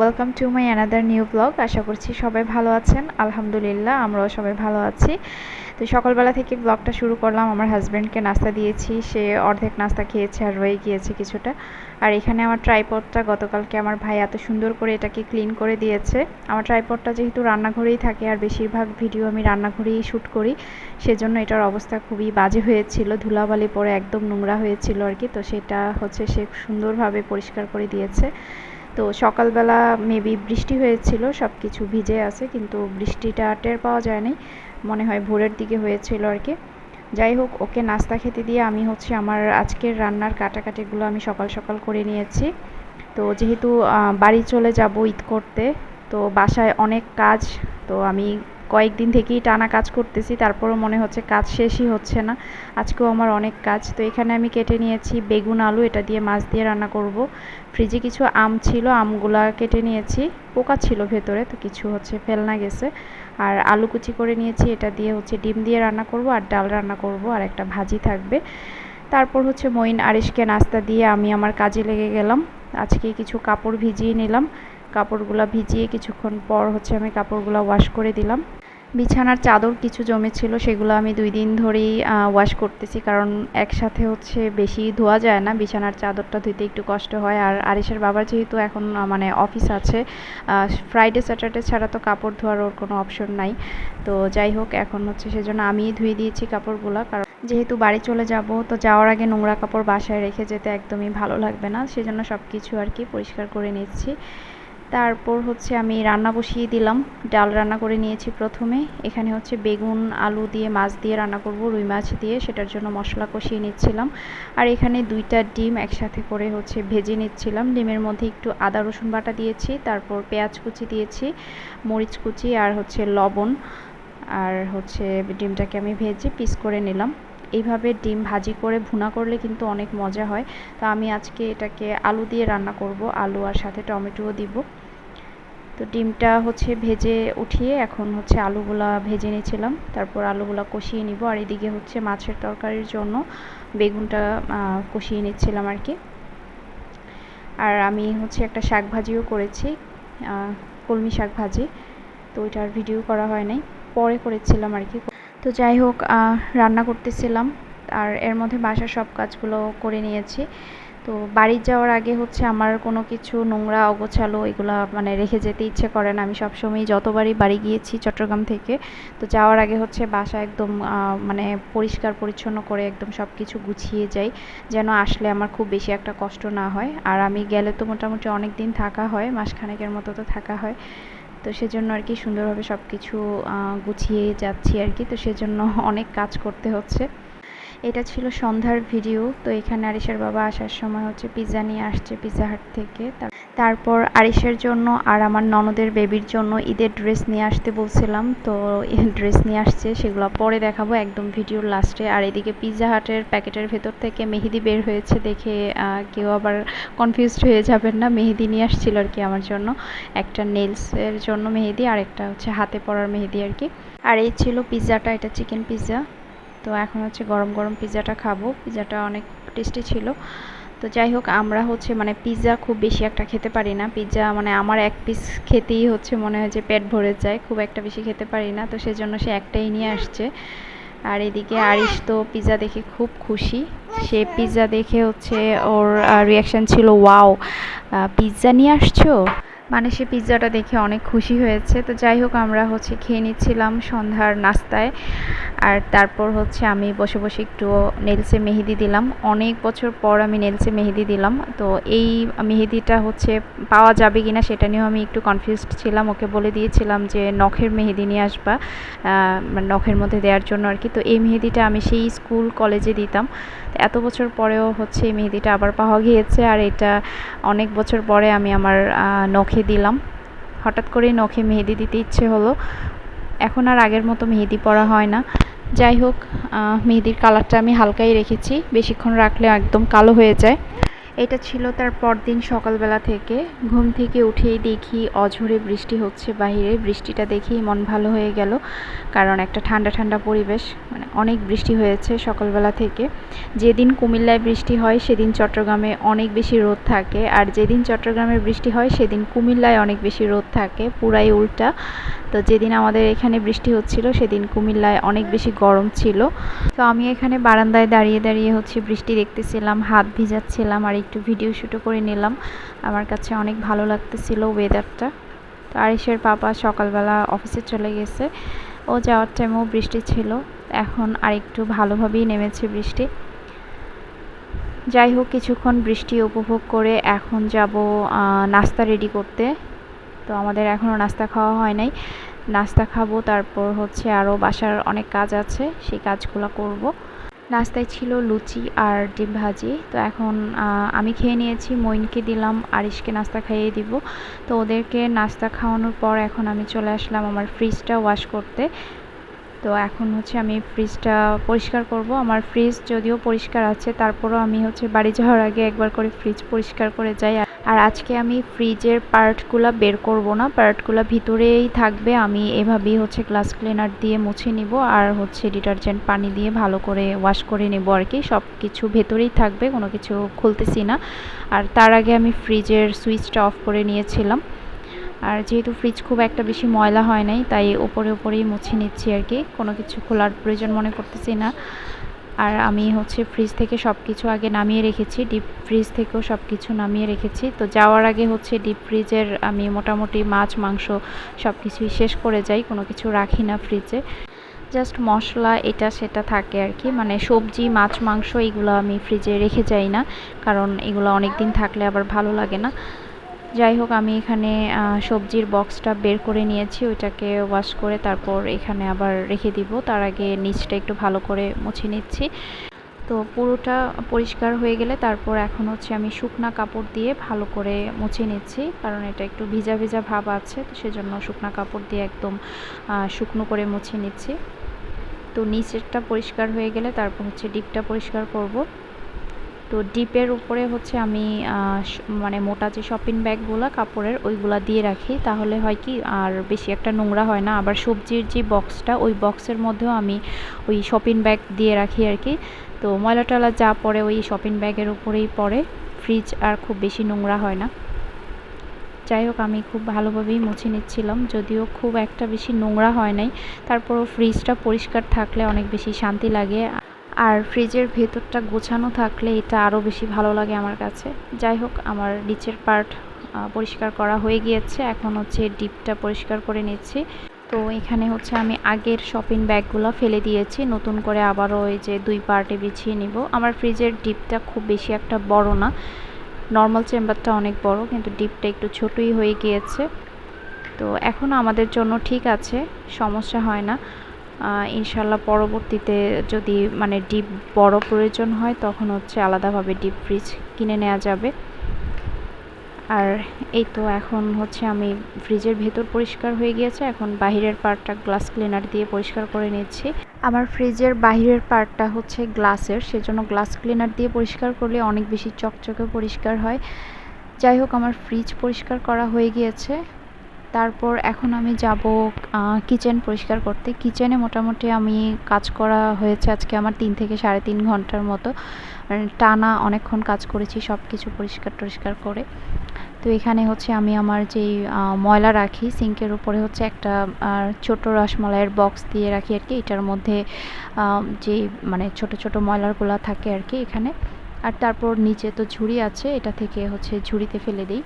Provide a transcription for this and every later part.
welcome to my another new blog আশা করছি সবাই ভালো আছেন। আলহামদুলিল্লাহ, আমরাও সবাই ভালো আছি। তো সকালবেলা থেকে ব্লগটা শুরু করলাম। আমার হাজব্যান্ডকে নাস্তা দিয়েছি। সে অর্ধেক নাস্তা খেয়েছে আর রয়ে গিয়েছে কিছুটা। আর এখানে আমার ট্রাইপডটা গতকালকে আমার ভাই এত সুন্দর করে এটাকে ক্লিন করে দিয়েছে। আমার ট্রাইপডটা যেহেতু রান্নাঘরেই থাকে আর বেশিরভাগ ভিডিও আমি রান্নাঘরেই শ্যুট করি, সেজন্য এটার অবস্থা খুবই বাজে হয়েছিল। ধুলাবালি পরে একদম নোংরা হয়েছিল আর কি। তো সেটা হচ্ছে সে সুন্দরভাবে পরিষ্কার করে দিয়েছে। তো সকালবেলা মেবি বৃষ্টি হয়েছিল সব কিছু ভিজে আছে, কিন্তু বৃষ্টিটা টের পাওয়া যায়নি। মনে হয় ভোরের দিকে হয়েছিল আর কি। যাই হোক, ওকে নাস্তা খেতে দিয়ে আমি হচ্ছে আমার আজকের রান্নার কাটাকাটিগুলো আমি সকাল সকাল করে নিয়েছি। তো যেহেতু বাড়ি চলে যাব ঈদ করতে, তো বাসায় অনেক কাজ, তো আমি কয়েকদিন থেকেই টানা কাজ করতেছি, তারপরও মনে হচ্ছে কাজ শেষই হচ্ছে না। আজকেও আমার অনেক কাজ। তো এখানে আমি কেটে নিয়েছি বেগুন, আলু, এটা দিয়ে মাছ দিয়ে রান্না করব। ফ্রিজে কিছু আম ছিল, আমগুলা কেটে নিয়েছি। পোকা ছিল ভেতরে, তো কিছু হচ্ছে ফেলনা গেছে। আর আলু কুচি করে নিয়েছি, এটা দিয়ে হচ্ছে ডিম দিয়ে রান্না করব আর ডাল রান্না করব আর একটা ভাজি থাকবে। তারপর হচ্ছে মইন আরিশকে নাস্তা দিয়ে আমি আমার কাজে লেগে গেলাম। আজকে কিছু কাপড় ভিজিয়ে নিলাম। কাপড়গুলো ভিজিয়ে কিছুক্ষণ পর হচ্ছে আমি কাপড়গুলো ওয়াশ করে দিলাম। বিছানার চাদর কিছু জমেছিল, সেগুলো আমি দুই দিন ধরেই ওয়াশ করতেছি। কারণ একসাথে হচ্ছে বেশি ধোয়া যায় না, বিছানার চাদরটা ধুইতে একটু কষ্ট হয়। আর আরিসের বাবার যেহেতু এখন মানে অফিস আছে ফ্রাইডে স্যাটারডে ছাড়া তো কাপড় ধোয়ার ওর কোনো অপশন নাই। তো যাই হোক, এখন হচ্ছে সেজন্য আমিই ধুয়ে দিয়েছি কাপড়গুলো। কারণ যেহেতু বাড়ি চলে যাব, তো যাওয়ার আগে নোংরা কাপড় বাসায় রেখে যেতে একদমই ভালো লাগবে না। সেজন্য সব কিছু আর কি পরিষ্কার করে নিচ্ছি। তারপর হচ্ছে আমি রান্না বসিয়ে দিলাম। ডাল রান্না করে নিয়েছি প্রথমে। এখানে হচ্ছে বেগুন, আলু দিয়ে, মাছ দিয়ে রান্না করব, রুই মাছ দিয়ে। সেটার জন্য মশলা কষিয়ে নিচ্ছিলাম। আর এখানে দুইটা ডিম একসাথে করে হচ্ছে ভেজে নিচ্ছিলাম। ডিমের মধ্যে একটু আদা, রসুন বাটা দিয়েছি। তারপর পেঁয়াজ কুচি দিয়েছি, মরিচ কুচি আর হচ্ছে লবণ। আর হচ্ছে ডিমটাকে আমি ভেজে পিস করে নিলাম। এইভাবে ডিম ভাজি করে ভুনা করলে কিন্তু অনেক মজা হয়। তো আমি আজকে এটাকে আলু দিয়ে রান্না করব। আলু আর সাথে টমেটোও দিব। তো ডিমটা হচ্ছে ভেজে উঠিয়ে এখন হচ্ছে আলুগুলা ভেজে নিয়েছিলাম। তারপর আলুগুলা কষিয়ে নিব আর এদিকে হচ্ছে মাছের তরকারির জন্য বেগুনটা কষিয়ে নিচ্ছিলাম আর কি। আর আমি হচ্ছে একটা শাক ভাজিও করেছি কলমি শাক ভাজি। তো ওইটার ভিডিও করা হয় নাই, পরে করেছিলাম আর কি। তো যাই হোক রান্না করতেছিলাম। আর এর মধ্যে বাসার সব কাজগুলো করে নিয়েছি। তো বাড়ি যাওয়ার আগে হচ্ছে আমার কোনো কিছু নোংরা, অগোছালো এগুলো মানে রেখে যেতে ইচ্ছে করে না। আমি সবসময় যতবারই বাড়ি গিয়েছি চট্টগ্রাম থেকে, তো যাওয়ার আগে হচ্ছে বাসা একদম মানে পরিষ্কার পরিচ্ছন্ন করে একদম সব কিছু গুছিয়ে যাই, যেন আসলে আমার খুব বেশি একটা কষ্ট না হয়। আর আমি গেলে তো মোটামুটি অনেক দিন থাকা হয়, মাসখানেকের মতো তো থাকা হয়। তো সেজন্য আর কি সুন্দরভাবে সব কিছু গুছিয়ে যাচ্ছি আর কি। তো সেজন্য অনেক কাজ করতে হচ্ছে। এটা ছিল সন্ধ্যার ভিডিও, তো এখানে আরিশের বাবা আসার সময় হচ্ছে পিৎজা নিয়ে আসছে পিৎজা হাট থেকে। তারপর আরিশের জন্য আর আমার ননদের বেবির জন্য ঈদের ড্রেস নিয়ে আসতে বলছিলাম, তো ড্রেস নিয়ে আসছে, সেগুলো পরে দেখাবো একদম ভিডিওর লাস্টে আর এদিকে পিৎজা হাটের প্যাকেটের ভেতর থেকে মেহেদি বের হয়েছে দেখে কেউ আবার কনফিউজড হয়ে যাবেন না, মেহেদি নিয়ে আসছিল আর কি আমার জন্য। একটা নেলসের জন্য মেহেদি আর একটা হচ্ছে হাতে পরার মেহেদি আর কি। আর এই ছিল পিৎজাটা এটা চিকেন পিৎজা তো এখন হচ্ছে গরম গরম পিৎজাটা খাব। পিৎজাটা অনেক টেস্টি ছিল। তো যাই হোক, আমরা হচ্ছে মানে পিৎজা খুব বেশি একটা খেতে পারি না। পিৎজা মানে আমার এক পিস খেতেই হচ্ছে মনে হয় যে পেট ভরে যায়, খুব একটা বেশি খেতে পারি না। তো সেজন্য সে একটাই নিয়ে আসছে। আর এদিকে আরিশ তো পিৎজা দেখে খুব খুশি। সে পিৎজা দেখে হচ্ছে ওর রিয়াকশান ছিল ওয়াও পিৎজা নিয়ে আসছো? মানে সে পিৎজাটা দেখে অনেক খুশি হয়েছে। তো যাই হোক, আমরা হচ্ছে খেয়ে নিচ্ছিলাম সন্ধ্যার নাস্তায়। আর তারপর হচ্ছে আমি বসে বসে একটু নেলসে মেহেদি দিলাম। অনেক বছর পর আমি নেলসে মেহেদি দিলাম। তো এই মেহেদিটা হচ্ছে পাওয়া যাবে কিনা সেটা নিয়েও আমি একটু কনফিউজড ছিলাম। ওকে বলে দিয়েছিলাম যে, নখের মেহেদি নিয়ে আসবা। মানে নখের মধ্যে দেওয়ার জন্য আর কি। তো এই মেহেদিটা আমি সেই স্কুল, কলেজে দিতাম। এত বছর পরেও হচ্ছে এই মেহেদিটা আবার পাওয়া গিয়েছে আর এটা অনেক বছর পরে আমি আমার নখে দিলাম। হঠাৎ করেই নখে মেহেদি দিতে ইচ্ছে হলো। এখন আর আগের মতো মেহেদি পরা হয় না। যাই হোক মেহেদির কালারটা আমি হালকাই রেখেছি। বেশিক্ষণ রাখলে একদম কালো হয়ে যায়। এটা ছিল তার পরদিন সকালবেলা থেকে। ঘুম থেকে উঠেই দেখি অঝরে বৃষ্টি হচ্ছে বাইরে বৃষ্টিটা দেখেই মন ভালো হয়ে গেল, কারণ একটা ঠান্ডা ঠান্ডা পরিবেশ মানে অনেক বৃষ্টি হয়েছে সকালবেলা থেকে। যেদিন কুমিল্লায় বৃষ্টি হয়, সেদিন চট্টগ্রামে অনেক বেশি রোদ থাকে, আর যেদিন চট্টগ্রামে বৃষ্টি হয়, সেদিন কুমিল্লায় অনেক বেশি রোদ থাকে, পুরাই উল্টা। তো যেদিন আমাদের এখানে বৃষ্টি হচ্ছিল, সেদিন কুমিল্লায় অনেক বেশি গরম ছিল। তো আমি এখানে বারান্দায় দাঁড়িয়ে দাঁড়িয়ে হচ্ছে বৃষ্টি দেখতেছিলাম, হাত ভিজাচ্ছিলাম, আর একটু ভিডিও শ্যুটও করে নিলাম। আমার কাছে অনেক ভালো লাগতেছিল ওয়েদারটা তো আরিসের পাপা সকালবেলা অফিসে চলে গেছে। ও যাওয়ার টাইমেও বৃষ্টি ছিল। এখন আরেকটু ভালোভাবেই নেমেছে বৃষ্টি। যাই হোক, কিছুক্ষণ বৃষ্টি উপভোগ করে এখন যাব নাস্তা রেডি করতে। তো আমাদের এখনও নাস্তা খাওয়া হয় নাই। নাস্তা খাব, তারপর হচ্ছে আরও বাসার অনেক কাজ আছে, সেই কাজগুলো করব। নাস্তায় ছিল লুচি আর ডিম ভাজি। তো এখন আমি খেয়ে নিয়েছি মইনকে দিলাম, আরিশকে নাস্তা খাইয়ে দিব। তো ওদেরকে নাস্তা খাওয়ানোর পর এখন আমি চলে আসলাম আমার ফ্রিজটা ওয়াশ করতে। তো এখন হচ্ছে আমি ফ্রিজটা পরিষ্কার করব। আমার ফ্রিজ যদিও পরিষ্কার আছে, তারপরও আমি হচ্ছে বাড়ি যাওয়ার আগে একবার করে ফ্রিজ পরিষ্কার করে যাই। আর আজকে আমি ফ্রিজের পার্টগুলো বের করব না। পার্টগুলো ভিতরেই থাকবে। আমি এভাবেই হচ্ছে গ্লাস ক্লিনার দিয়ে মুছে নিব আর হচ্ছে ডিটারজেন্ট পানি দিয়ে ভালো করে ওয়াশ করে নেব আর কি। সব কিছু ভেতরেই থাকবে, কোনো কিছু খুলতেছি না। আর তার আগে আমি ফ্রিজের সুইচটা অফ করে নিয়েছিলাম। আর যেহেতু ফ্রিজ খুব একটা বেশি ময়লা হয় নাই, তাই ওপরে ওপরেই মুছে নিচ্ছি আর কি। কোনো কিছু খোলার প্রয়োজন মনে করতেছি না। আর আমি হচ্ছে ফ্রিজ থেকে সব কিছু আগে নামিয়ে রেখেছি ডিপ ফ্রিজ থেকেও সব কিছু নামিয়ে রেখেছি। তো যাওয়ার আগে হচ্ছে ডিপ ফ্রিজের আমি মোটামুটি মাছ, মাংস সব কিছুই শেষ করে যাই, কোনো কিছু রাখি না ফ্রিজে জাস্ট মশলা এটা সেটা থাকে আর কি মানে সবজি, মাছ, মাংস এগুলো আমি ফ্রিজে রেখে যাই না, কারণ এগুলো অনেক দিন থাকলে আবার ভালো লাগে না। যাই হোক, আমি এখানে সবজির বক্সটা বের করে নিয়েছি, ওইটাকে ওয়াশ করে তারপর এখানে আবার রেখে দিব। তার আগে নিচটা একটু ভালো করে মুছে নিচ্ছি। তো পুরোটা পরিষ্কার হয়ে গেলে তারপর এখন হচ্ছে আমি শুকনা কাপড় দিয়ে ভালো করে মুছে নিচ্ছি, কারণ এটা একটু ভিজা ভিজা ভাব আছে, তো সেজন্য শুকনা কাপড় দিয়ে একদম শুকনো করে মুছে নিচ্ছি। তো নিচেরটা পরিষ্কার হয়ে গেলে তারপর হচ্ছে ডিপটা পরিষ্কার করব। তো ডিপের উপরে হচ্ছে আমি মানে মোটা যে শপিং ব্যাগগুলো কাপড়ের, ওইগুলা দিয়ে রাখি। তাহলে হয় কি, আর বেশি একটা নোংরা হয় না। আবার সবজির যে বক্সটা ওই বক্সের মধ্যেও আমি ওই শপিং ব্যাগ দিয়ে রাখি আর কি। তো ময়লা টয়লা যা পড়ে, ওই শপিং ব্যাগের উপরেই পড়ে। ফ্রিজ আর খুব বেশি নোংরা হয় না। যাই হোক, আমি খুব ভালোভাবেই মুছে নিচ্ছিলাম। যদিও খুব একটা বেশি নোংরা হয় নাই। তারপরও ফ্রিজটা পরিষ্কার থাকলে অনেক বেশি শান্তি লাগে। আর ফ্রিজের ভেতরটা গোছানো থাকলে এটা আরও বেশি ভালো লাগে আমার কাছে। যাই হোক, আমার নিচের পার্ট পরিষ্কার করা হয়ে গিয়েছে। এখন হচ্ছে ডিপটা পরিষ্কার করে নিচ্ছি। তো এখানে হচ্ছে আমি আগের শপিং ব্যাগগুলো ফেলে দিয়েছি। নতুন করে আবারও ওই যে দুই পার্টে বিছিয়ে নিব। আমার ফ্রিজের ডিপটা খুব বেশি একটা বড় না। নর্মাল চেম্বারটা অনেক বড়, কিন্তু ডিপটা একটু ছোটই হয়ে গিয়েছে। তো এখন আমাদের জন্য ঠিক আছে, সমস্যা হয় না। ইনশাল্লাহ পরবর্তীতে যদি মানে ডিপ বড় প্রয়োজন হয়, তখন হচ্ছে আলাদাভাবে ডিপ ফ্রিজ কিনে নেওয়া যাবে। আর এই তো এখন হচ্ছে আমি ফ্রিজের ভেতর পরিষ্কার হয়ে গিয়েছে। এখন বাহিরের পার্টটা গ্লাস ক্লিনার দিয়ে পরিষ্কার করে নিচ্ছি। আমার ফ্রিজের বাহিরের পার্টটা হচ্ছে গ্লাসের সেজন্য গ্লাস ক্লিনার দিয়ে পরিষ্কার করলে অনেক বেশি চকচকে পরিষ্কার হয়। যাই হোক, আমার ফ্রিজ পরিষ্কার করা হয়ে গিয়েছে। তারপর এখন আমি যাব কিচেন পরিষ্কার করতে। কিচেনে মোটামুটি আমি কাজ করা হয়েছে আজকে আমার তিন থেকে সাড়ে তিন ঘণ্টার মতো। মানে টানা অনেকক্ষণ কাজ করেছি সব কিছু পরিষ্কার টরিষ্কার করে। তো এখানে হচ্ছে আমি আমার যেই ময়লা রাখি, সিঙ্কের উপরে হচ্ছে একটা ছোট রসমলাইয়ের বক্স দিয়ে রাখি আর কি। এটার মধ্যে যেই মানে ছোট ছোট ময়লারগুলো থাকে আর কি এখানে। আর তারপর নিচে তো ঝুড়ি আছে, এটা থেকে হচ্ছে ঝুড়িতে ফেলে দিই।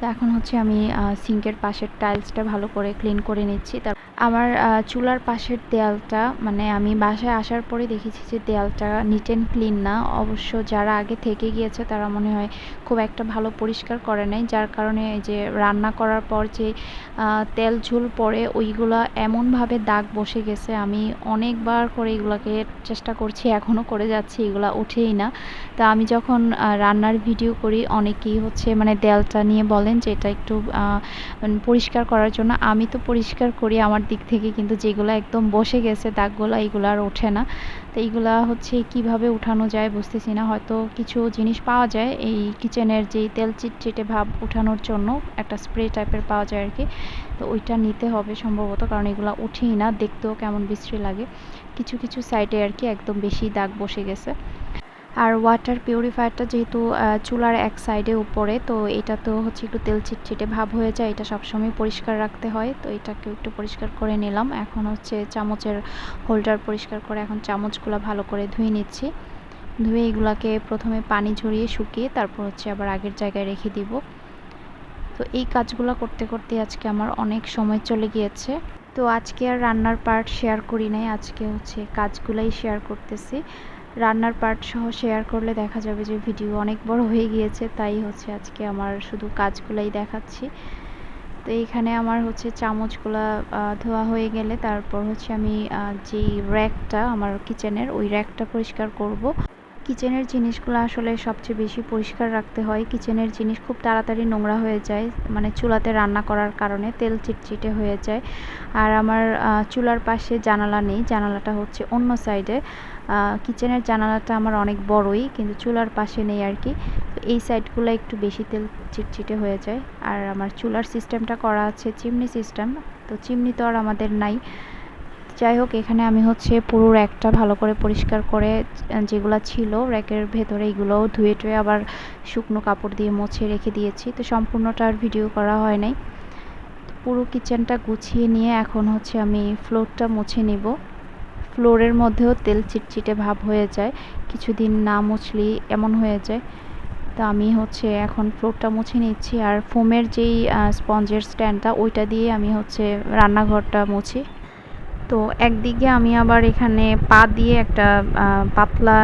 তো এখন হচ্ছে আমি সিঙ্কের পাশের টাইলসটা ভালো করে ক্লিন করে নিচ্ছি। তার আমার চুলার পাশের দেয়ালটা মানে আমি বাসায় আসার পরে দেখেছি যে দেয়ালটা নিট অ্যান্ড ক্লিন না। অবশ্য যারা আগে থেকে গিয়েছে তারা মনে হয় খুব একটা ভালো পরিষ্কার করে নাই। যার কারণে এই যে রান্না করার পর যে তেল ঝুল পড়ে ওইগুলো এমনভাবে দাগ বসে গেছে, আমি অনেকবার করে এগুলোকে চেষ্টা করছি এখনও করে যাচ্ছি, এগুলো উঠেই না। তা আমি যখন রান্নার ভিডিও করি, অনেকেই হচ্ছে মানে দেয়ালটা নিয়ে বলেন যে এটা একটু পরিষ্কার করার জন্য। আমি তো পরিষ্কার করি, আমার দিক থেকে কিন্তু যেগুলো একদম বসে গেছে দাগগুলো এইগুলো আর ওঠে না। তো এইগুলা হচ্ছে কীভাবে উঠানো যায় বুঝতেছি না। হয়তো কিছু জিনিস পাওয়া যায় এই কিচেনের যেই তেল চিটচিটে ভাব উঠানোর জন্য একটা স্প্রে টাইপের পাওয়া যায় আর কি তো ওইটা নিতে হবে সম্ভবত কারণ এগুলো উঠেই না, দেখতেও কেমন বিশ্রী লাগে। কিছু কিছু সাইডে আর কি একদম বেশি দাগ বসে গেছে। আর ওয়াটার পিউরিফায়ারটা যেহেতু চুলার এক সাইডে উপরে, তো এটা তো হচ্ছে একটু তেল চিটচিটে ভাব হয়ে যায়, এটা সবসময় পরিষ্কার রাখতে হয়। তো এটাকে একটু পরিষ্কার করে নিলাম। এখন হচ্ছে চামচের হোল্ডার পরিষ্কার করে এখন চামচগুলো ভালো করে ধুয়ে নিচ্ছি। ধুয়ে এগুলাকে প্রথমে পানি ঝরিয়ে শুকিয়ে তারপর হচ্ছে আবার আগের জায়গায় রেখে দিব। তো এই কাজগুলো করতে করতে আজকে আমার অনেক সময় চলে গিয়েছে। তো আজকে আর রান্নার পার্ট শেয়ার করি নাই, আজকে হচ্ছে কাজগুলাই শেয়ার করতেছি। রান্নার পার্ট সহ শেয়ার করলে দেখা যাবে যে ভিডিও অনেক বড় হয়ে গিয়েছে, তাই হচ্ছে আজকে আমার শুধু কাজগুলাই দেখাচ্ছি। তো এইখানে আমার হচ্ছে চামচগুলা ধোয়া হয়ে গেলে তারপর হচ্ছে আমি যেই র্যাকটা আমার কিচেনের ওই র্যাকটা পরিষ্কার করব। কিচেনের জিনিসগুলো আসলে সবচেয়ে বেশি পরিষ্কার রাখতে হয়। কিচেনের জিনিস খুব তাড়াতাড়ি নোংরা হয়ে যায় মানে চুলাতে রান্না করার কারণে তেল চিটচিটে হয়ে যায়। আর আমার চুলার পাশে জানালা নেই, জানালাটা হচ্ছে অন্য সাইডে কিচেনের জানালাটা আমার অনেক বড়ই, কিন্তু চুলার পাশে নেই আর কি। এই সাইডগুলো একটু বেশি তেল চিটচিটে হয়ে যায়। আর আমার চুলার সিস্টেমটা করা আছে চিমনি সিস্টেম, তো চিমনি তো আর আমাদের নাই। যাই হোক, এখানে আমি হচ্ছে পুরো র্যাকটা ভালো করে পরিষ্কার করে, যেগুলো ছিল র্যাকের ভেতরে এগুলোও ধুয়ে টুয়ে আবার শুকনো কাপড় দিয়ে মুছে রেখে দিয়েছি। তো সম্পূর্ণটা আর ভিডিও করা হয় নাই। পুরো কিচেনটা গুছিয়ে নিয়ে এখন হচ্ছে আমি ফ্লোরটা মুছে নিব। ফ্লোরের মধ্যেও তেল চিটচিটে ভাব হয়ে যায়। কিছুদিন না মুছলি এমন হয়ে যায়। তো আমি হচ্ছে এখন ফ্লোরটা মুছে নিচ্ছি আর ফোমের যেই স্পঞ্জের স্ট্যান্ডটা ওইটা দিয়ে আমি হচ্ছে রান্নাঘরটা মুছি। তো একদিকে আমি আবার এখানে পা দিয়ে একটা পাতলা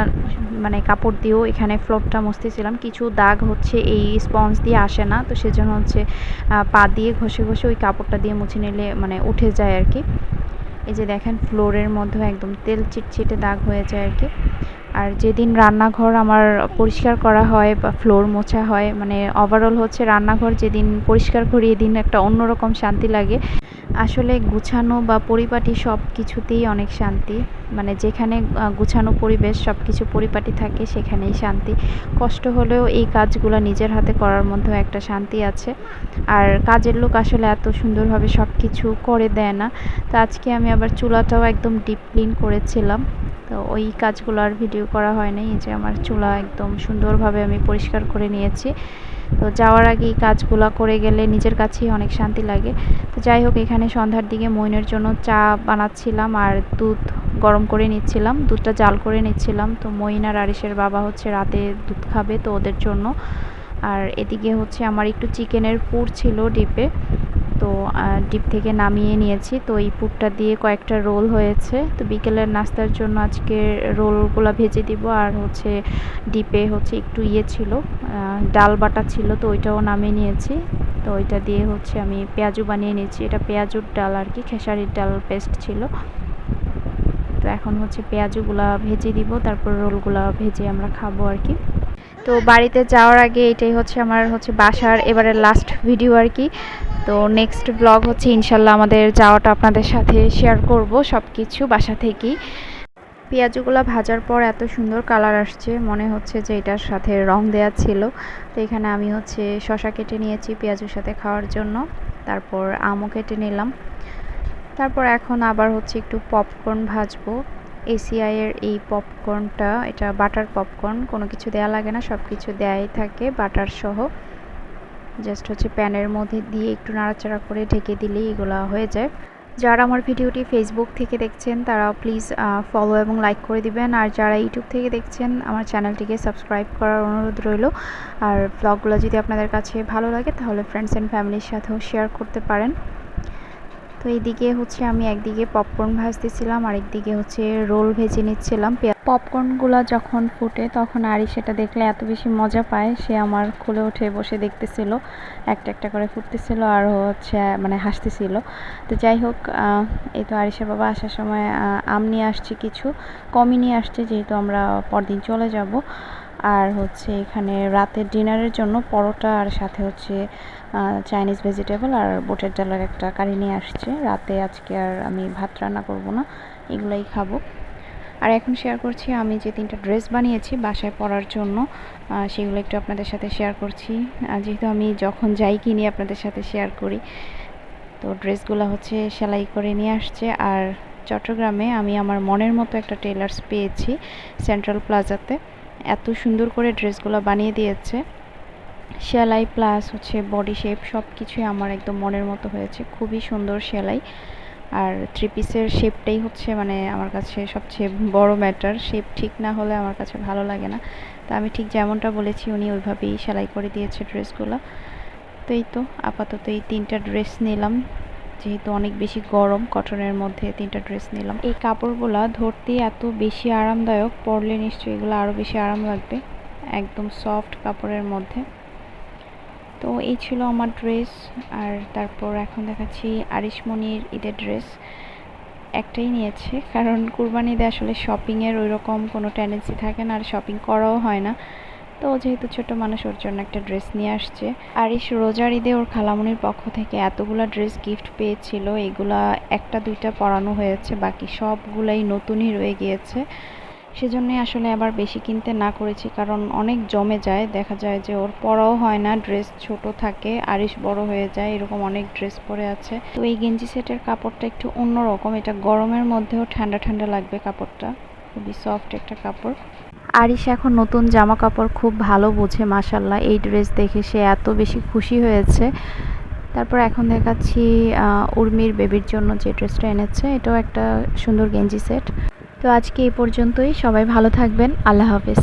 মানে কাপড় দিয়েও এখানে ফ্লোরটা মুছতেছিলাম। কিছু দাগ হচ্ছে এই স্পঞ্জ দিয়ে আসে না, তো সেজন্য হচ্ছে পা দিয়ে ঘষে ঘষে ওই কাপড়টা দিয়ে মুছে নিলে মানে উঠে যায় আর কি। এই যে দেখেন, ফ্লোরের মধ্যে একদম তেল চিটচিটে দাগ হয়ে যায় আর কি। আর যেদিন রান্নাঘর আমার পরিষ্কার করা হয় বা ফ্লোর মোছা হয় মানে ওভারঅল হচ্ছে রান্নাঘর যেদিন পরিষ্কার করি, এদিন একটা অন্যরকম শান্তি লাগে। আসলে গুছানো বা পরিপাটি সব কিছুতেই অনেক শান্তি। মানে যেখানে গুছানো পরিবেশ সব কিছু পরিপাটি থাকে সেখানেই শান্তি। কষ্ট হলেও এই কাজগুলো নিজের হাতে করার মধ্যেও একটা শান্তি আছে। আর কাজের লোক আসলে এত সুন্দরভাবে সব কিছু করে দেয় না। তো আজকে আমি আবার চুলাটাও একদম ডিপ ক্লিন করেছিলাম। তো ওই কাজগুলো আর ভিডিও করা হয়নি। এই যে আমার চুলা একদম সুন্দরভাবে আমি পরিষ্কার করে নিয়েছি। তো যাওয়ার আগে কাজগুলো করে গেলে নিজের কাছেই অনেক শান্তি লাগে। তো যাই হোক, এখানে সন্ধ্যার দিকে মইনের জন্য চা বানাচ্ছিলাম আর দুধ গরম করে নিচ্ছিলাম। দুধটা জাল করে নিচ্ছিলাম। তো মইন আর আরিসের বাবা হচ্ছে রাতে দুধ খাবে তো ওদের জন্য। আর এদিকে হচ্ছে আমার একটু চিকেনের পুর ছিল ডিপে। তো ডিপ থেকে নামিয়ে নিয়েছি। তো এই পুরটা দিয়ে কয়েকটা রোল হয়েছে। তো বিকেলের নাস্তার জন্য আজকে রোলগুলো ভেজে দিব। আর হচ্ছে ডিপে হচ্ছে একটু ইয়ে ছিল। ডাল বাটা ছিল, তো ওইটাও নামিয়ে নিয়েছি। তো ওইটা দিয়ে হচ্ছে আমি পেঁয়াজু বানিয়ে নিয়েছি। এটা পেঁয়াজুর ডাল আর কি, খেসারির ডাল পেস্ট ছিল। তো এখন হচ্ছে পেঁয়াজুগুলা ভেজে দিব, তারপর রোলগুলা ভেজে আমরা খাব আর কি। তো বাড়িতে যাওয়ার আগে এটাই হচ্ছে আমার হচ্ছে বাসার এবারের লাস্ট ভিডিও আর কি। তো নেক্সট ব্লগ হচ্ছে ইনশাল্লাহ আমাদের যাওয়াটা আপনাদের সাথে শেয়ার করব সব কিছু বাসা থেকেই। পেঁয়াজগুলো ভাজার পর এত সুন্দর কালার আসছে, মনে হচ্ছে যে এটার সাথে রং দেওয়া ছিল। তো এখানে আমি হচ্ছে শশা কেটে নিয়েছি পেঁয়াজের সাথে খাওয়ার জন্য। তারপর আমও কেটে নিলাম। তারপর এখন আবার হচ্ছে একটু পপকর্ন ভাজবো। এসিআইয়ের এই পপকর্নটা, এটা বাটার পপকর্ন, কোনো কিছু দেয়া লাগে না সব কিছু দেয়াই থাকে বাটার সহ। জাস্ট হচ্ছে প্যানের মধ্যে দিয়ে একটু নাড়াচাড়া করে ঢেকে দিলেই এগুলো হয়ে যায়। যারা আমার ভিডিওটি ফেসবুক থেকে দেখছেন, তারা প্লিজ ফলো এবং লাইক করে দিবেন। আর যারা ইউটিউব থেকে দেখছেন, আমার চ্যানেলটিকে সাবস্ক্রাইব করার অনুরোধ রইল। আর ব্লগগুলো যদি আপনাদের কাছে ভালো লাগে, তাহলে ফ্রেন্ডস অ্যান্ড ফ্যামিলির সাথেও শেয়ার করতে পারেন। তো এইদিকে হচ্ছে আমি একদিকে পপকর্ন ভাজতেছিলাম আর একদিকে হচ্ছে রোল ভেজে নিচ্ছিলাম। পপকর্নগুলো যখন ফুটে তখন আরি সেটা দেখলে এত বেশি মজা পায়, সে আমার খুলে উঠে বসে দেখতেছিল, একটা একটা করে ফুটতেছিল আর হচ্ছে মানে হাসতেছিল। তো যাই হোক এই তো আরিসের বাবা আসার সময় আম নিয়ে আসছি কিছু, কমই নিয়ে আসছে যেহেতু আমরা পরদিন চলে যাব। আর হচ্ছে এখানে রাতের ডিনারের জন্য পরোটা আর সাথে হচ্ছে চাইনিজ ভেজিটেবল আর বুটের ডালের একটা কারি নিয়ে আসছে। রাতে আজকে আর আমি ভাত রান্না করব না, এগুলাই খাব। আর এখন শেয়ার করছি, আমি যে তিনটা ড্রেস বানিয়েছি বাসায় পরার জন্য সেগুলো একটু আপনাদের সাথে শেয়ার করছি। যেহেতু আমি যখন যাই কিনি আপনাদের সাথে শেয়ার করি, তো ড্রেসগুলো হচ্ছে সেলাই করে নিয়ে আসছে। আর চট্টগ্রামে আমি আমার মনের মতো একটা টেলার্স পেয়েছি সেন্ট্রাল প্লাজাতে এত সুন্দর করে ড্রেসগুলো বানিয়ে দিয়েছে। সেলাই প্লাস হচ্ছে বডি শেপ সব কিছুই আমার একদম মনের মতো হয়েছে। খুবই সুন্দর সেলাই। আর থ্রি পিসের শেপটাই হচ্ছে মানে আমার কাছে সবচেয়ে বড় ম্যাটার শেপ ঠিক না হলে আমার কাছে ভালো লাগে না। তো আমি ঠিক যেমনটা বলেছি, উনি ওইভাবেই সেলাই করে দিয়েছে ড্রেসগুলো তো এই তো, আপাতত এই তিনটা ড্রেস নিলাম। যেহেতু অনেক বেশি গরম, কটনের মধ্যে তিনটা ড্রেস নিলাম। এই কাপড়গুলো ধরতে এত বেশি আরামদায়ক, পরলে নিশ্চয়ই এগুলো আরও বেশি আরাম লাগবে, একদম সফট কাপড়ের মধ্যে। তো এই ছিল আমার ড্রেস আর তারপর এখন দেখাচ্ছি আরিশমণির ঈদের ড্রেস একটাই নিয়েছে, কারণ কুরবানি ঈদে আসলে শপিংয়ের ওই রকম কোনো টেন্ডেন্সি থাকে না, আর শপিং করাও হয় না। তো ও যেহেতু ছোট মানুষ, ওর জন্য একটা ড্রেস নিয়ে আসছে। আরিশ রোজার ঈদে ওর খালামুনির পক্ষ থেকে এতগুলা ড্রেস গিফট পেয়েছিল, এগুলা একটা, দুইটা পরানো হয়েছে, বাকি সবগুলাই নতুনই রয়ে গিয়েছে। সেজন্যই আসলে আবার বেশি কিনতে না করেছি, কারণ অনেক জমে যায়। দেখা যায় যে ওর পরাও হয় না, ড্রেস ছোট থাকে, আরিশ বড় হয়ে যায়, এরকম অনেক ড্রেস পরে আছে। তো এই গেঞ্জি সেটের কাপড়টা একটু অন্যরকম, এটা গরমের মধ্যেও ঠান্ডা ঠান্ডা লাগবে কাপড়টা। খুবই সফট একটা কাপড়। আরিশ এখন নতুন জামা কাপড় খুব ভালো বোঝে মাসাল্লাহ এই ড্রেস দেখে সে এত বেশি খুশি হয়েছে। তারপর এখন দেখাচ্ছি উর্মির বেবির জন্য যে ড্রেসটা এনেছে, এটাও একটা সুন্দর গেঞ্জি সেট তো আজকে এই পর্যন্তই। সবাই ভালো থাকবেন। আল্লাহ হাফেজ।